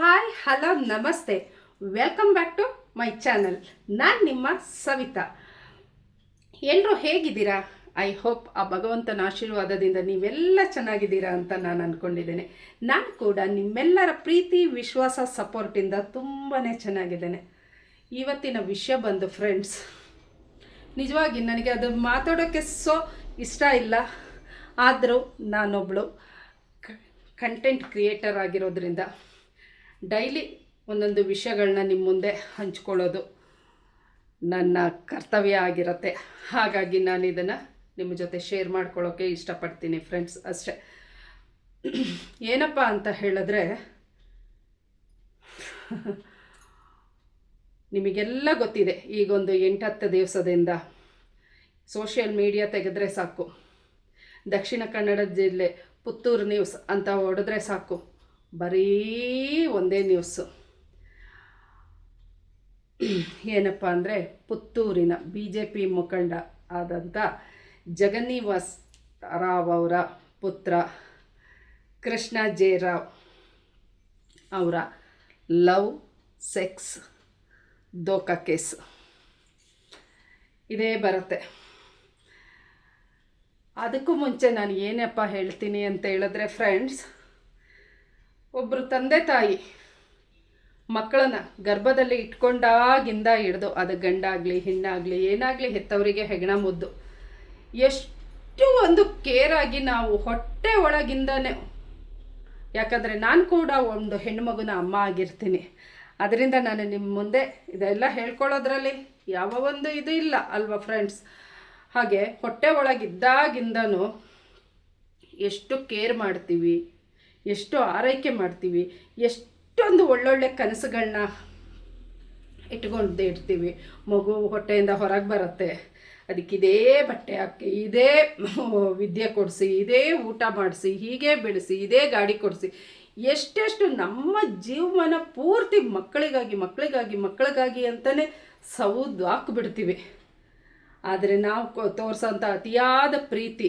Hi, hello, ನಮಸ್ತೆ. Welcome back to my channel ನಾನು ನಿಮ್ಮ ಸವಿತಾ. ಎಲ್ಲರೂ ಹೇಗಿದ್ದೀರಾ? ಐ ಹೋಪ್ ಆ ಭಗವಂತನ ಆಶೀರ್ವಾದದಿಂದ ನೀವೆಲ್ಲ ಚೆನ್ನಾಗಿದ್ದೀರಾ ಅಂತ ನಾನು ಅಂದ್ಕೊಂಡಿದ್ದೇನೆ ನಾನು ಕೂಡ ನಿಮ್ಮೆಲ್ಲರ ಪ್ರೀತಿ, ವಿಶ್ವಾಸ ಸಪೋರ್ಟಿಂದ ತುಂಬಾ ಚೆನ್ನಾಗಿದ್ದೇನೆ. ಇವತ್ತಿನ ವಿಷಯ ಬಂದು ಫ್ರೆಂಡ್ಸ್ ನಿಜವಾಗಿ ನನಗೆ ಅದು ಮಾತಾಡೋಕ್ಕೆ ಸೊ ಇಷ್ಟ ಇಲ್ಲ. ಆದರೂ ನಾನೊಬ್ಬಳು ಕಂಟೆಂಟ್ ಕ್ರಿಯೇಟರ್ ಆಗಿರೋದ್ರಿಂದ. ಡೈಲಿ ಒಂದೊಂದು ವಿಷಯಗಳನ್ನ ನಿಮ್ಮ ಮುಂದೆ ಹಂಚ್ಕೊಳ್ಳೋದು ನನ್ನ ಕರ್ತವ್ಯ ಆಗಿರುತ್ತೆ. ಹಾಗಾಗಿ ನಾನು ಇದನ್ನು ನಿಮ್ಮ ಜೊತೆ ಶೇರ್ ಮಾಡ್ಕೊಳ್ಳೋಕ್ಕೆ ಇಷ್ಟಪಡ್ತೀನಿ ಫ್ರೆಂಡ್ಸ್ ಅಷ್ಟೇ. ಏನಪ್ಪ ಅಂತ ಹೇಳಿದ್ರೆ, ನಿಮಗೆಲ್ಲ ಗೊತ್ತಿದೆ, ಈಗೊಂದು ಎಂಟತ್ತು ದಿವಸದಿಂದ ಸೋಷಿಯಲ್ ಮೀಡಿಯಾ ತೆಗೆದ್ರೆ ಸಾಕು. ದಕ್ಷಿಣ ಕನ್ನಡ ಜಿಲ್ಲೆ ಪುತ್ತೂರು ನ್ಯೂಸ್ ಅಂತ ಹೊಡೆದ್ರೆ ಸಾಕು. ಬರೀ ಒಂದೇ ನ್ಯೂಸು ಏನಪ್ಪ ಅಂದರೆ ಪುತ್ತೂರಿನ ಬಿ ಜೆ ಪಿ ಮುಖಂಡ ಆದಂಥ ಜಗನ್ನಿವಾಸ್ ರಾವ್ ಅವರ ಪುತ್ರ ಕೃಷ್ಣ ಜೆ ರಾವ್ ಅವರ ಲವ್ ಸೆಕ್ಸ್ ದೋಖಾ ಕೇಸ್. ಇದೇ ಬರುತ್ತೆ. ಅದಕ್ಕೂ ಮುಂಚೆ ನಾನು ಏನಪ್ಪ ಹೇಳ್ತೀನಿ ಅಂತ ಹೇಳಿದ್ರೆ ಫ್ರೆಂಡ್ಸ್ ಒಬ್ಬರು ತಂದೆ ತಾಯಿ ಮಕ್ಕಳನ್ನ ಗರ್ಭದಲ್ಲಿ ಇಟ್ಕೊಂಡಾಗಿಂದ ಹಿಡ್ದು ಅದು ಗಂಡಾಗಲಿ, ಹೆಣ್ಣಾಗಲಿ, ಏನಾಗಲಿ ಹೆತ್ತವರಿಗೆ ಹೆಗಣ ಮುದ್ದು. ಎಷ್ಟು ಒಂದು ಕೇರಾಗಿ ನಾವು ಹೊಟ್ಟೆ ಒಳಗಿಂದನೇ. ಯಾಕಂದರೆ ನಾನು ಕೂಡ ಒಂದು ಹೆಣ್ಣುಮಗುನ ಅಮ್ಮ ಆಗಿರ್ತೀನಿ. ಅದರಿಂದ ನಾನು ನಿಮ್ಮ ಮುಂದೆ ಇದೆಲ್ಲ ಹೇಳ್ಕೊಳ್ಳೋದ್ರಲ್ಲಿ ಯಾವ ಒಂದು ಇದು ಇಲ್ಲ ಅಲ್ವಾ ಫ್ರೆಂಡ್ಸ್ ಹಾಗೆ ಹೊಟ್ಟೆ ಒಳಗಿದ್ದಾಗಿಂದನೂ ಎಷ್ಟು ಕೇರ್ ಮಾಡ್ತೀವಿ? ಎಷ್ಟು ಆರೈಕೆ ಮಾಡ್ತೀವಿ, ಎಷ್ಟೊಂದು ಒಳ್ಳೊಳ್ಳೆ ಕನಸುಗಳನ್ನ ಇಟ್ಕೊಂಡು ಇಡ್ತೀವಿ ಮಗು ಹೊಟ್ಟೆಯಿಂದ ಹೊರಗೆ ಬರುತ್ತೆ. ಅದಕ್ಕೆ ಇದೇ ಬಟ್ಟೆ ಹಾಕಿ, ಇದೇ ವಿದ್ಯೆ ಕೊಡಿಸಿ, ಇದೇ ಊಟ ಮಾಡಿಸಿ, ಹೀಗೆ ಬೆಳೆಸಿ, ಇದೇ ಗಾಡಿ ಕೊಡಿಸಿ. ಎಷ್ಟೆಷ್ಟು ನಮ್ಮ ಜೀವಮಾನ ಪೂರ್ತಿ ಮಕ್ಕಳಿಗಾಗಿ ಮಕ್ಕಳಿಗಾಗಿ ಮಕ್ಕಳಿಗಾಗಿ ಅಂತಲೇ ಸೌದು ಹಾಕ್ಬಿಡ್ತೀವಿ. ಆದರೆ ನಾವು ತೋರಿಸೋಂಥ ಅತಿಯಾದ ಪ್ರೀತಿ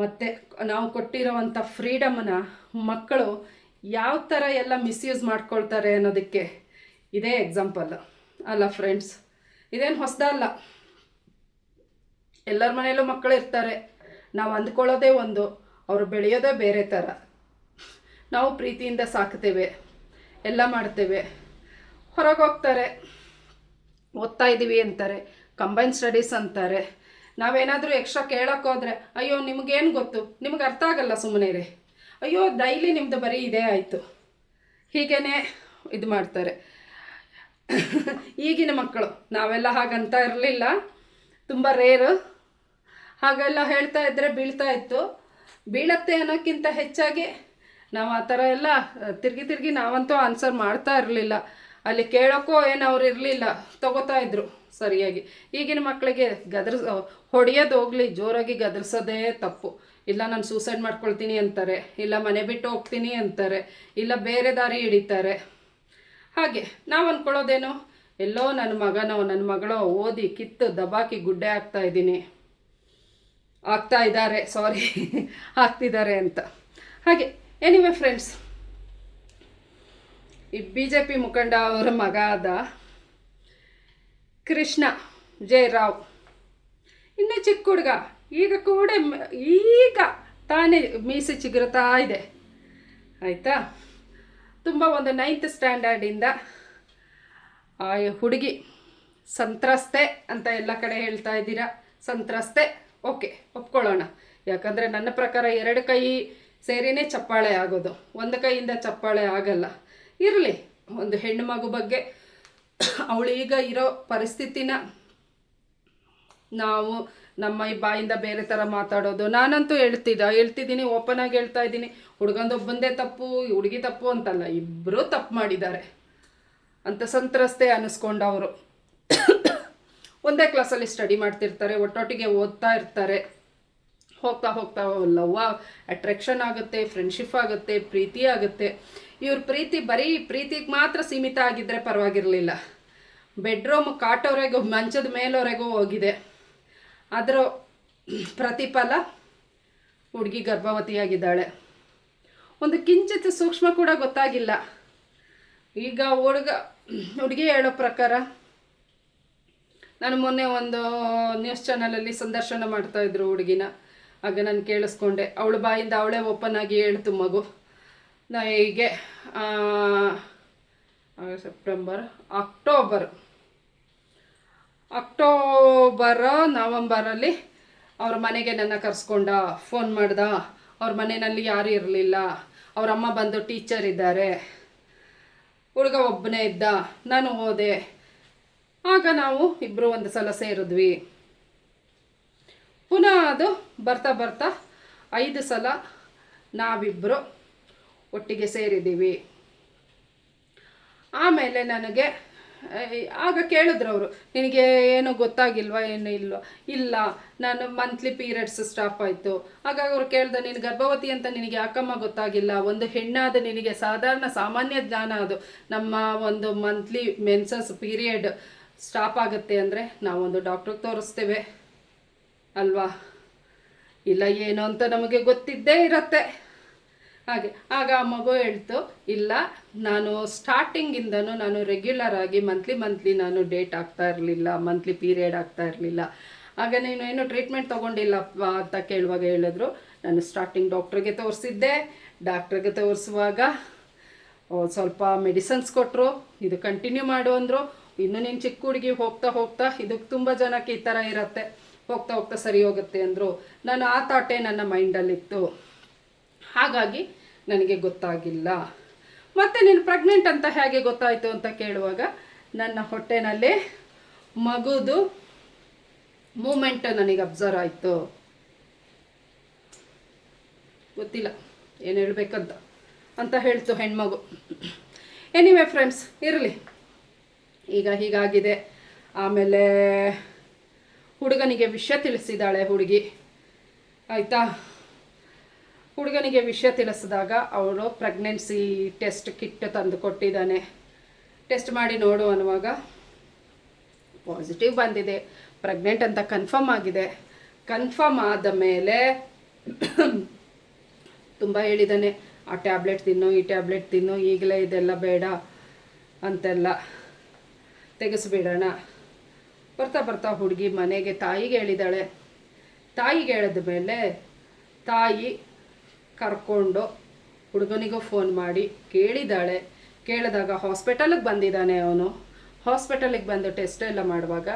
ಮತ್ತು ನಾವು ಕೊಟ್ಟಿರೋವಂಥ ಫ್ರೀಡಮನ್ನು ಮಕ್ಕಳು ಯಾವ ಥರ ಎಲ್ಲ ಮಿಸ್ಯೂಸ್ ಮಾಡ್ಕೊಳ್ತಾರೆ ಅನ್ನೋದಕ್ಕೆ ಇದೇ ಎಕ್ಸಾಂಪಲ್ ಅಲ್ಲ ಫ್ರೆಂಡ್ಸ್ ಇದೇನು ಹೊಸದಲ್ಲ ಎಲ್ಲರ ಮನೆಯಲ್ಲೂ ಮಕ್ಕಳು ಇರ್ತಾರೆ. ನಾವು ಅಂದ್ಕೊಳ್ಳೋದೇ ಒಂದು, ಅವರು ಬೆಳೆಯೋದೇ ಬೇರೆ ಥರ ನಾವು ಪ್ರೀತಿಯಿಂದ ಸಾಕ್ತೇವೆ, ಎಲ್ಲ ಮಾಡ್ತೇವೆ. ಹೊರಗೆ ಹೋಗ್ತಾರೆ, ಓದ್ತಾ ಇದ್ದೀವಿ ಅಂತಾರೆ ಕಂಬೈನ್ ಸ್ಟಡೀಸ್ ಅಂತಾರೆ. ನಾವೇನಾದರೂ ಎಕ್ಸ್ಟ್ರಾ ಕೇಳೋಕ್ಕೋದ್ರೆ ಅಯ್ಯೋ, ನಿಮಗೇನು ಗೊತ್ತು? ನಿಮ್ಗೆ ಅರ್ಥ ಆಗಲ್ಲ ಸುಮ್ಮನೆ ರೀ ಅಯ್ಯೋ, ಡೈಲಿ ನಿಮ್ಮದು ಬರೀ ಇದೇ ಆಯಿತು. ಹೀಗೇ ಇದು ಮಾಡ್ತಾರೆ. ಈಗಿನ ಮಕ್ಕಳು, ನಾವೆಲ್ಲ ಹಾಗಂತ ಇರಲಿಲ್ಲ. ತುಂಬ ರೇರು. ಹಾಗೆಲ್ಲ ಹೇಳ್ತಾ ಇದ್ದರೆ ಬೀಳ್ತಾ ಇತ್ತು. ಬೀಳತ್ತೆ ಅನ್ನೋಕ್ಕಿಂತ ಹೆಚ್ಚಾಗಿ ನಾವು ಆ ಥರ ಎಲ್ಲ ತಿರುಗಿ ತಿರುಗಿ ನಾವಂತೂ ಆನ್ಸರ್ ಮಾಡ್ತಾ ಇರಲಿಲ್ಲ. ಅಲ್ಲಿ ಕೇಳೋಕ್ಕೂ ಏನು ಅವ್ರು ಇರಲಿಲ್ಲ, ತಗೋತಾ ಇದ್ರು ಸರಿಯಾಗಿ. ಈಗಿನ ಮಕ್ಕಳಿಗೆ ಗದರ್ಸ್ ಹೊಡೆಯೋದು ಹೋಗಲಿ, ಜೋರಾಗಿ ಗದರ್ಸೋದೇ ತಪ್ಪು. ಇಲ್ಲ ನಾನು ಸೂಸೈಡ್ ಮಾಡ್ಕೊಳ್ತೀನಿ ಅಂತಾರೆ, ಇಲ್ಲ ಮನೆ ಬಿಟ್ಟು ಹೋಗ್ತೀನಿ ಅಂತಾರೆ, ಇಲ್ಲ ಬೇರೆ ದಾರಿ ಹಿಡಿತಾರೆ. ಹಾಗೆ, ನಾವು ಅಂದ್ಕೊಳ್ಳೋದೇನು ಎಲ್ಲೋ ನನ್ನ ಮಗನೋ ನನ್ನ ಮಗಳೋ ಓದಿ ಕಿತ್ತು ದಬಾಕಿ ಗುಡ್ಡೆ ಆಗ್ತಾ ಇದ್ದೀನಿ. ಆಗ್ತಾ ಇದ್ದಾರೆ ಸಾರಿ ಆಗ್ತಿದ್ದಾರೆ ಅಂತ. ಹಾಗೆ ಎನಿವೆ ಫ್ರೆಂಡ್ಸ್ ಈ ಬಿ ಜೆ ಪಿ ಮುಖಂಡ ಅವರ ಮಗ ಆದ ಕೃಷ್ಣ ಜೆ ರಾವ್ ಇನ್ನೂ ಚಿಕ್ಕ ಹುಡುಗ. ಈಗ ಕೂಡ ಈಗ ತಾನೇ ಮೀಸೆ ಚಿಗುರುತ್ತಾ ಇದೆ. ಆಯಿತಾ? ತುಂಬ ಒಂದು ನೈನ್ತ್ ಸ್ಟ್ಯಾಂಡರ್ಡಿಂದ ಆ ಹುಡುಗಿ ಸಂತ್ರಸ್ತೆ ಅಂತ ಎಲ್ಲ ಕಡೆ ಹೇಳ್ತಾ ಇದ್ದೀರಾ? ಸಂತ್ರಸ್ತೆ? ಓಕೆ, ಒಪ್ಕೊಳ್ಳೋಣ. ಯಾಕಂದರೆ ನನ್ನ ಪ್ರಕಾರ ಎರಡು ಕೈ ಸೇರಿನೇ ಚಪ್ಪಾಳೆ ಆಗೋದು. ಒಂದು ಕೈಯಿಂದ ಚಪ್ಪಾಳೆ ಆಗಲ್ಲ. ಇರಲಿ. ಒಂದು ಹೆಣ್ಣು ಮಗು ಬಗ್ಗೆ ಅವಳೀಗ ಇರೋ ಪರಿಸ್ಥಿತಿನ ನಾವು ನಮ್ಮ ಈ ಬಾಯಿಂದ ಬೇರೆ ಥರ ಮಾತಾಡೋದು. ನಾನಂತೂ ಹೇಳ್ತಿದ್ದ, ಹೇಳ್ತಿದ್ದೀನಿ ಓಪನ್ ಆಗಿ ಹೇಳ್ತಾ ಇದ್ದೀನಿ. ಹುಡುಗಂದೊಬ್ಬಂದೇ ತಪ್ಪು ಹುಡುಗಿ ತಪ್ಪು ಅಂತಲ್ಲ ಇಬ್ಬರೂ ತಪ್ಪು ಮಾಡಿದ್ದಾರೆ. ಅಂತ ಸಂತ್ರಸ್ತೆ ಅನ್ನಿಸ್ಕೊಂಡವರು ಒಂದೇ ಕ್ಲಾಸಲ್ಲಿ ಸ್ಟಡಿ ಮಾಡ್ತಿರ್ತಾರೆ, ಒಟ್ಟೊಟ್ಟಿಗೆ ಓದ್ತಾ ಇರ್ತಾರೆ. ಹೋಗ್ತಾ ಹೋಗ್ತಾ ಲವ್ ಅಟ್ರಾಕ್ಷನ್ ಆಗುತ್ತೆ ಫ್ರೆಂಡ್ಶಿಪ್ ಆಗುತ್ತೆ, ಪ್ರೀತಿ ಆಗುತ್ತೆ. ಇವ್ರ ಪ್ರೀತಿ ಬರೀ ಪ್ರೀತಿಗೆ ಮಾತ್ರ ಸೀಮಿತ ಆಗಿದ್ದರೆ ಪರವಾಗಿರಲಿಲ್ಲ. ಬೆಡ್ರೂಮ್ ಕಾಟೋರೆಗೂ ಮಂಚದ ಮೇಲವರೆಗೂ ಹೋಗಿದೆ. ಅದರ ಪ್ರತಿಫಲ ಹುಡುಗಿ ಗರ್ಭವತಿಯಾಗಿದ್ದಾಳೆ. ಒಂದು ಕಿಂಚಿತ್ ಸೂಕ್ಷ್ಮ ಕೂಡ ಗೊತ್ತಾಗಿಲ್ಲ. ಈಗ ಹುಡುಗ, ಹುಡುಗಿ ಹೇಳೋ ಪ್ರಕಾರ ನಾನು ಮೊನ್ನೆ ಒಂದು ನ್ಯೂಸ್ ಚಾನಲಲ್ಲಿ ಸಂದರ್ಶನ ಮಾಡ್ತಾಯಿದ್ರು ಹುಡುಗಿನ. ಆಗ ನಾನು ಕೇಳಿಸ್ಕೊಂಡೆ. ಅವಳ ಬಾಯಿಂದ ಅವಳೇ ಓಪನ್ ಆಗಿ ಹೇಳ್ತು ಮಗು. ಹೀಗೆ ಸೆಪ್ಟೆಂಬರ್ ಅಕ್ಟೋಬರ್ ಅಕ್ಟೋಬರ್ ನವಂಬರಲ್ಲಿ ಅವ್ರ ಮನೆಗೆ ನನ್ನ ಕರೆಸ್ಕೊಂಡ ಫೋನ್ ಮಾಡ್ದ. ಅವ್ರ ಮನೆಯಲ್ಲಿ ಯಾರೂ ಇರಲಿಲ್ಲ. ಅವ್ರ ಅಮ್ಮ ಬಂದು ಟೀಚರ್ ಇದ್ದಾರೆ. ಹುಡುಗ ಒಬ್ಬನೇ ಇದ್ದ. ನಾನು ಹೋದೆ. ಆಗ ನಾವು ಇಬ್ಬರು ಒಂದು ಸಲ ಸೇರಿದ್ವಿ. ಪುನಃ ಅದು ಬರ್ತಾ ಬರ್ತಾ ಐದು ಸಲ ನಾವಿಬ್ಬರು ಒಟ್ಟಿಗೆ ಸೇರಿದ್ದೀವಿ. ಆಮೇಲೆ ನನಗೆ ಆಗ ಕೇಳಿದ್ರು ಅವರು, ನಿನಗೆ ಏನು ಗೊತ್ತಾಗಿಲ್ವಾ, ಏನು ಇಲ್ವಾ? ಇಲ್ಲ, ನಾನು ಮಂತ್ಲಿ ಪೀರಿಯಡ್ಸ್ ಸ್ಟಾಪ್ ಆಯಿತು. ಹಾಗಾಗಿ ಅವ್ರು ಕೇಳ್ದೆ, ನೀನು ಗರ್ಭವತಿ ಅಂತ ನಿನಗೆ ಯಾಕಮ್ಮ ಗೊತ್ತಾಗಿಲ್ಲ? ಒಂದು ಹೆಣ್ಣಾದ ನಿನಗೆ ಸಾಧಾರಣ ಸಾಮಾನ್ಯ ಜ್ಞಾನ ಅದು. ನಮ್ಮ ಒಂದು ಮಂತ್ಲಿ ಮೆನ್ಸಸ್ ಪೀರಿಯಡ್ ಸ್ಟಾಪ್ ಆಗುತ್ತೆ ಅಂದರೆ ನಾವೊಂದು ಡಾಕ್ಟ್ರಿಗೆ ತೋರಿಸ್ತೇವೆ. ಅಲ್ವಾ? ಇಲ್ಲ, ಏನು ಅಂತ ನಮಗೆ ಗೊತ್ತಿದ್ದೇ ಇರತ್ತೆ. ಹಾಗೆ. ಆಗ ಆ ಮಗು ಹೇಳ್ತು, ಇಲ್ಲ, ನಾನು ಸ್ಟಾರ್ಟಿಂಗಿಂದನೂ ನಾನು ರೆಗ್ಯುಲರ್ ಆಗಿ ಮಂತ್ಲಿ ಮಂತ್ಲಿ ನಾನು ಡೇಟ್ ಆಗ್ತಾ ಇರಲಿಲ್ಲ ಮಂತ್ಲಿ ಪೀರಿಯಡ್ ಆಗ್ತಾ ಇರಲಿಲ್ಲ. ಆಗ ನೀನು ಏನು ಟ್ರೀಟ್ಮೆಂಟ್ ತೊಗೊಂಡಿಲ್ಲಪ್ಪ ಅಂತ ಕೇಳುವಾಗ ಹೇಳಿದ್ರು. ನಾನು ಸ್ಟಾರ್ಟಿಂಗ್ ಡಾಕ್ಟ್ರಿಗೆ ತೋರಿಸಿದ್ದೆ. ಡಾಕ್ಟ್ರಿಗೆ ತೋರಿಸುವಾಗ ಸ್ವಲ್ಪ ಮೆಡಿಸನ್ಸ್ ಕೊಟ್ಟರು ಇದು ಕಂಟಿನ್ಯೂ ಮಾಡು ಅಂದರು. ಇನ್ನು ನೀನು ಚಿಕ್ಕ ಹುಡುಗಿ ಹೋಗ್ತಾ ಹೋಗ್ತಾ ಇದಕ್ಕೆ ತುಂಬ ಜನಕ್ಕೆ ಈ ಥರ ಇರುತ್ತೆ. ಹೋಗ್ತಾ ಹೋಗ್ತಾ ಸರಿ ಹೋಗುತ್ತೆ ಅಂದರು. ನಾನು ಆ ಥಾಟೇ ನನ್ನ ಮೈಂಡಲ್ಲಿತ್ತು ಹಾಗಾಗಿ ನನಗೆ ಗೊತ್ತಾಗಿಲ್ಲ. ಮತ್ತು ನೀನು ಪ್ರೆಗ್ನೆಂಟ್ ಅಂತ ಹೇಗೆ ಗೊತ್ತಾಯಿತು ಅಂತ ಕೇಳುವಾಗ ನನ್ನ ಹೊಟ್ಟೆನಲ್ಲಿ ಮಗುದು ಮೂಮೆಂಟ್ ನನಗೆ ಅಬ್ಸರ್ವ್ ಆಯಿತು. ಗೊತ್ತಿಲ್ಲ, ಏನು ಹೇಳ್ಬೇಕಂತ ಅಂತ ಹೇಳ್ತು ಹೆಣ್ಮಗು. ಎನಿವೆ ಫ್ರೆಂಡ್ಸ್ ಇರಲಿ. ಈಗ ಹೀಗಾಗಿದೆ. ಆಮೇಲೆ ಹುಡುಗನಿಗೆ ವಿಷಯ ತಿಳಿಸಿದಾಳೆ ಹುಡುಗಿ. ಆಯಿತಾ? ಹುಡುಗನಿಗೆ ವಿಷಯ ತಿಳಿಸಿದಾಗ ಅವಳು ಪ್ರೆಗ್ನೆನ್ಸಿ ಟೆಸ್ಟ್ ಕಿಟ್ ತಂದು ಕೊಟ್ಟಿದ್ದಾನೆ. ಟೆಸ್ಟ್ ಮಾಡಿ ನೋಡು ಅನ್ನುವಾಗ ಪಾಸಿಟಿವ್ ಬಂದಿದೆ. ಪ್ರೆಗ್ನೆಂಟ್ ಅಂತ ಕನ್ಫರ್ಮ್ ಆಗಿದೆ. ಕನ್ಫರ್ಮ್ ಆದ ಮೇಲೆ ತುಂಬ ಹೇಳಿದ್ದಾನೆ, ಆ ಟ್ಯಾಬ್ಲೆಟ್ ತಿನ್ನು, ಈ ಟ್ಯಾಬ್ಲೆಟ್ ತಿನ್ನು, ಈಗಲೇ ಇದೆಲ್ಲ ಬೇಡ ಅಂತೆಲ್ಲ ತೆಗೆಸಿಬಿಡೋಣ. ಬರ್ತಾ ಬರ್ತಾ ಹುಡುಗಿ ಮನೆಗೆ ತಾಯಿಗೆ ಹೇಳಿದಾಳೆ ತಾಯಿಗೆ ಹೇಳಿದ ಮೇಲೆ ತಾಯಿ ಕರ್ಕೊಂಡು ಹುಡುಗನಿಗೂ ಫೋನ್ ಮಾಡಿ ಕೇಳಿದ್ದಾಳೆ ಕೇಳಿದಾಗ ಹಾಸ್ಪಿಟಲಿಗೆ ಬಂದಿದ್ದಾನೆ ಅವನು. ಹಾಸ್ಪಿಟಲಿಗೆ ಬಂದು ಟೆಸ್ಟ್ ಎಲ್ಲ ಮಾಡುವಾಗ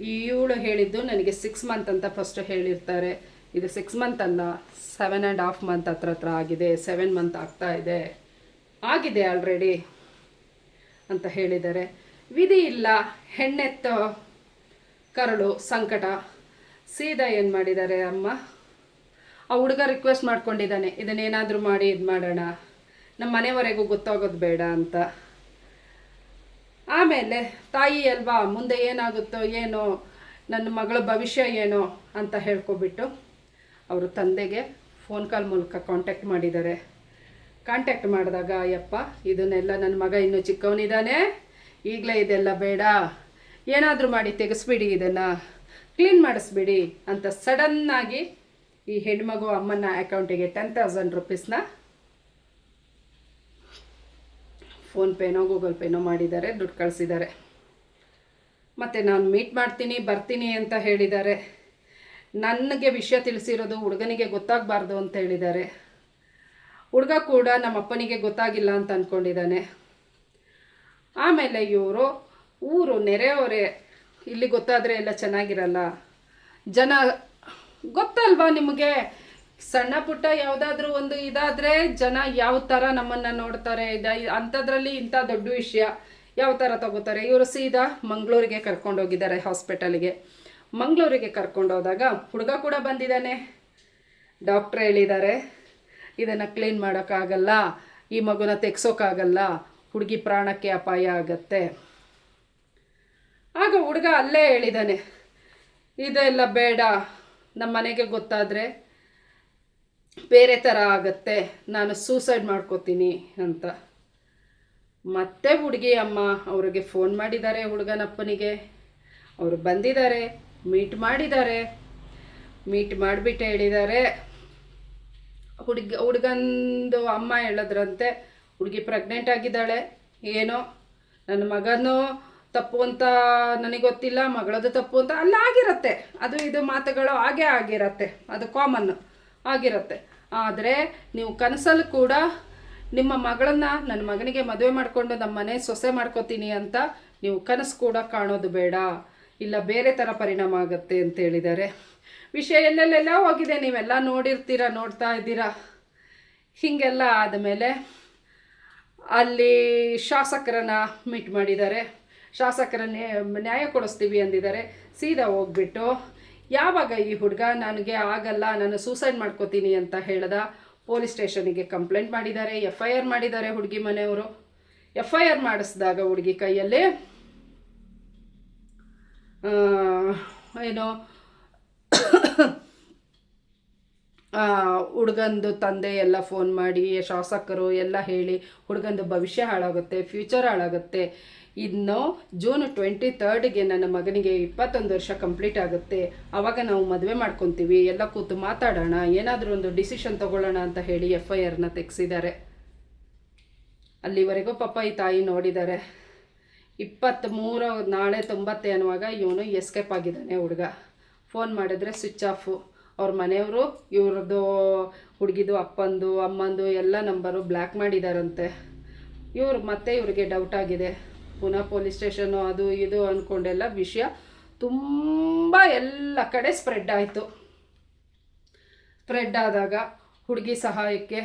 ಇವಳು ಹೇಳಿದ್ದು ನನಗೆ ಸಿಕ್ಸ್ ಮಂತ್ ಅಂತ ಫಸ್ಟ್ ಹೇಳಿರ್ತಾರೆ. ಇದು ಸಿಕ್ಸ್ ಮಂತ್ ಅಲ್ಲ ಸೆವೆನ್ ಆ್ಯಂಡ್ ಹಾಫ್ ಮಂತ್ ಹತ್ರ ಹತ್ರ ಆಗಿದೆ ಸೆವೆನ್ ಮಂತ್ ಆಗ್ತಾ ಇದೆ. ಆಗಿದೆ ಆಲ್ರೆಡಿ ಅಂತ ಹೇಳಿದ್ದಾರೆ. ವಿಧಿ ಇಲ್ಲ, ಹೆಣ್ಣೆತ್ತ ಕರಳು ಸಂಕಟ. ಸೀದಾ ಏನು ಮಾಡಿದ್ದಾರೆ ಅಮ್ಮ? ಆ ಹುಡುಗ ರಿಕ್ವೆಸ್ಟ್ ಮಾಡ್ಕೊಂಡಿದ್ದಾನೆ, ಇದನ್ನೇನಾದರೂ ಮಾಡಿ, ಇದು ಮಾಡೋಣ. ನಮ್ಮ ಮನೆವರೆಗೂ ಗೊತ್ತಾಗೋದು ಬೇಡ ಅಂತ. ಆಮೇಲೆ, ತಾಯಿ ಅಲ್ವಾ, ಮುಂದೆ ಏನಾಗುತ್ತೋ ಏನೋ, ನನ್ನ ಮಗಳ ಭವಿಷ್ಯ ಏನೋ, ಅಂತ ಹೇಳ್ಕೊಬಿಟ್ಟು ಅವರು ತಂದೆಗೆ ಫೋನ್ ಕಾಲ್ ಮೂಲಕ ಕಾಂಟ್ಯಾಕ್ಟ್ ಮಾಡಿದ್ದಾರೆ. ಕಾಂಟ್ಯಾಕ್ಟ್ ಮಾಡಿದಾಗ, ಅಯ್ಯಪ್ಪ, ಇದನ್ನೆಲ್ಲ ನನ್ನ ಮಗ ಇನ್ನೂ ಚಿಕ್ಕವನಿದ್ದಾನೆ. ಈಗಲೇ ಇದೆಲ್ಲ ಬೇಡ. ಏನಾದರೂ ಮಾಡಿ ತೆಗೆಸ್ಬಿಡಿ ಇದನ್ನು. ಕ್ಲೀನ್ ಮಾಡಿಸ್ಬಿಡಿ. ಅಂತ ಸಡನ್ನಾಗಿ ಈ ಹೆಣ್ಮಗು ಅಮ್ಮನ ಅಕೌಂಟಿಗೆ ಟೆನ್ ತೌಸಂಡ್ ರುಪೀಸ್ನ ಫೋನ್ಪೇನೋ ಗೂಗಲ್ ಪೇನೋ ಮಾಡಿದ್ದಾರೆ, ದುಡ್ಡು ಕಳಿಸಿದ್ದಾರೆ. ಮತ್ತು ನಾನು ಮೀಟ್ ಮಾಡ್ತೀನಿ, ಬರ್ತೀನಿ ಅಂತ ಹೇಳಿದ್ದಾರೆ. ನನಗೆ ವಿಷಯ ತಿಳಿಸಿರೋದು ಹುಡುಗನಿಗೆ ಗೊತ್ತಾಗಬಾರ್ದು ಅಂತ ಹೇಳಿದ್ದಾರೆ. ಹುಡುಗ ಕೂಡ ನಮ್ಮ ಅಪ್ಪನಿಗೆ ಗೊತ್ತಾಗಿಲ್ಲ ಅಂತ ಅಂದ್ಕೊಂಡಿದ್ದಾನೆ ಆಮೇಲೆ ಇವರು ಊರು ನೆರೆಯವರೇ ಇಲ್ಲಿ ಗೊತ್ತಾದರೆ ಎಲ್ಲ ಚೆನ್ನಾಗಿರಲ್ಲ. ಜನ ಗೊತ್ತಲ್ವಾ ನಿಮಗೆ? ಸಣ್ಣ ಪುಟ್ಟ ಯಾವುದಾದ್ರೂ ಒಂದು ಇದಾದರೆ ಜನ ಯಾವ ಥರ ನಮ್ಮನ್ನು ನೋಡ್ತಾರೆ, ಇದ ಅಂಥದ್ರಲ್ಲಿ ಇಂಥ ದೊಡ್ಡ ವಿಷಯ ಯಾವ ಥರ ತಗೋತಾರೆ? ಇವರು ಸೀದಾ ಮಂಗಳೂರಿಗೆ ಕರ್ಕೊಂಡೋಗಿದ್ದಾರೆ ಹಾಸ್ಪಿಟಲಿಗೆ. ಮಂಗಳೂರಿಗೆ ಕರ್ಕೊಂಡೋದಾಗ ಹುಡುಗ ಕೂಡ ಬಂದಿದ್ದಾನೆ. ಡಾಕ್ಟ್ರ್ ಹೇಳಿದ್ದಾರೆ, ಇದನ್ನು ಕ್ಲೀನ್ ಮಾಡೋಕ್ಕಾಗಲ್ಲ, ಈ ಮಗುನ ತೆಗ್ಸೋಕ್ಕಾಗಲ್ಲ ಹುಡುಗಿ ಪ್ರಾಣಕ್ಕೆ ಅಪಾಯ ಆಗತ್ತೆ. ಆಗ ಹುಡುಗ ಅಲ್ಲೇ ಹೇಳಿದ್ದಾನೆ, ಇದೆಲ್ಲ ಬೇಡ ನಮ್ಮ ಮನೆಗೆ ಗೊತ್ತಾದರೆ ಬೇರೆ ಥರ ಆಗತ್ತೆ, ನಾನು ಸೂಸೈಡ್ ಮಾಡ್ಕೋತೀನಿ ಅಂತ. ಮತ್ತೆ ಹುಡುಗಿ ಅಮ್ಮ ಅವರಿಗೆ ಫೋನ್ ಮಾಡಿದ್ದಾರೆ ಹುಡುಗನಪ್ಪನಿಗೆ. ಅವರು ಬಂದಿದ್ದಾರೆ ಮೀಟ್ ಮಾಡಿದ್ದಾರೆ. ಮೀಟ್ ಮಾಡಿಬಿಟ್ಟು ಹೇಳಿದ್ದಾರೆ. ಹುಡುಗ, ಹುಡುಗಂದು ಅಮ್ಮ ಹೇಳಿದ್ರಂತೆ, ಹುಡುಗಿ ಪ್ರೆಗ್ನೆಂಟ್ ಆಗಿದ್ದಾಳೆ, ಏನೋ, ನನ್ನ ಮಗನೂ ತಪ್ಪು ಅಂತ ನನಗೆ ಗೊತ್ತಿಲ್ಲ ಮಗಳದು ತಪ್ಪು ಅಂತ ಅಲ್ಲ, ಆಗಿರತ್ತೆ. ಅದು ಇದು ಮಾತುಗಳು ಹಾಗೇ ಆಗಿರತ್ತೆ. ಅದು ಕಾಮನ್ ಆಗಿರತ್ತೆ. ಆದರೆ ನೀವು ಕನಸಲ್ಲಿ ಕೂಡ ನಿಮ್ಮ ಮಗಳನ್ನ ನನ್ನ ಮಗನಿಗೆ ಮದುವೆ ಮಾಡಿಕೊಂಡು ನಮ್ಮ ಮನೆ ಸೊಸೆ ಮಾಡ್ಕೋತೀನಿ ಅಂತ ನೀವು ಕನಸು ಕೂಡ ಕಾಣೋದು ಬೇಡ. ಇಲ್ಲ, ಬೇರೆ ಥರ ಪರಿಣಾಮ ಆಗುತ್ತೆ ಅಂತ ಹೇಳಿದ್ದಾರೆ. ವಿಷಯ ಎಲ್ಲೆಲ್ಲೆಲ್ಲ ಹೋಗಿದೆ. ನೀವೆಲ್ಲ ನೋಡಿರ್ತೀರ, ನೋಡ್ತಾ ಇದ್ದೀರಾ? ಹೀಗೆಲ್ಲ ಆದಮೇಲೆ ಅಲ್ಲಿ ಶಾಸಕರನ್ನ ಮೀಟ್ ಮಾಡಿದ್ದಾರೆ. ಶಾಸಕರ ನ್ಯಾಯ ಕೊಡಿಸ್ತೀವಿ ಅಂದಿದ್ದಾರೆ. ಸೀದಾ ಹೋಗ್ಬಿಟ್ಟು, ಯಾವಾಗ ಈ ಹುಡುಗ ನನಗೆ ಆಗಲ್ಲ, ನಾನು ಸೂಸೈಡ್ ಮಾಡ್ಕೋತೀನಿ ಅಂತ ಹೇಳ್ದ, ಪೊಲೀಸ್ ಸ್ಟೇಷನಿಗೆ ಕಂಪ್ಲೇಂಟ್ ಮಾಡಿದ್ದಾರೆ ಎಫ್ ಐ ಆರ್ ಮಾಡಿದ್ದಾರೆ ಹುಡುಗಿ ಮನೆಯವರು. ಎಫ್ ಐ ಆರ್ ಮಾಡಿಸಿದಾಗ ಹುಡುಗಿ ಕೈಯಲ್ಲಿ ಏನೋ ಏನು ಹುಡುಗಂದು ತಂದೆ ಎಲ್ಲ ಫೋನ್ ಮಾಡಿ, ಶಾಸಕರು ಎಲ್ಲ ಹೇಳಿ, ಹುಡುಗಂದು ಭವಿಷ್ಯ ಹಾಳಾಗುತ್ತೆ ಫ್ಯೂಚರ್ ಹಾಳಾಗುತ್ತೆ. ಇನ್ನು ಜೂನ್ ಟ್ವೆಂಟಿ ತರ್ಡ್ಗೆ ನನ್ನ ಮಗನಿಗೆ ಇಪ್ಪತ್ತೊಂದು ವರ್ಷ ಕಂಪ್ಲೀಟ್ ಆಗುತ್ತೆ. ಆವಾಗ ನಾವು ಮದುವೆ ಮಾಡ್ಕೊತೀವಿ. ಎಲ್ಲ ಕೂತು ಮಾತಾಡೋಣ. ಏನಾದರೂ ಒಂದು ಡಿಸಿಷನ್ ತಗೊಳ್ಳೋಣ ಅಂತ ಹೇಳಿ ಎಫ್ ಐ ಆರ್ನ ತೆಗೆಸಿದ್ದಾರೆ. ಅಲ್ಲಿವರೆಗೂ ಪಾಪ ಈ ತಾಯಿ ನೋಡಿದ್ದಾರೆ. ಇಪ್ಪತ್ತ್ಮೂರು ನಾಳೆ ತೊಂಬತ್ತೆ ಅನ್ನುವಾಗ ಇವನು ಎಸ್ಕೇಪ್ ಆಗಿದ್ದಾನೆ ಹುಡುಗ. ಫೋನ್ ಮಾಡಿದ್ರೆ ಸ್ವಿಚ್ ಆಫು ಅವ್ರ ಮನೆಯವರು ಇವ್ರದ್ದು ಹುಡುಗಿದು, ಅಪ್ಪಂದು, ಅಮ್ಮಂದು ಎಲ್ಲ ನಂಬರು ಬ್ಲ್ಯಾಕ್ ಮಾಡಿದಾರಂತೆ. ಇವ್ರು ಮತ್ತೆ ಇವ್ರಿಗೆ ಡೌಟ್ ಆಗಿದೆ. ಪುನಃ ಪೊಲೀಸ್ ಸ್ಟೇಷನು ಅದು ಇದು ಅಂದ್ಕೊಂಡೆಲ್ಲ ವಿಷಯ ತುಂಬ ಎಲ್ಲ ಕಡೆ ಸ್ಪ್ರೆಡ್ ಆಯಿತು. ಸ್ಪ್ರೆಡ್ ಆದಾಗ ಹುಡುಗಿ ಸಹಾಯಕ್ಕೆ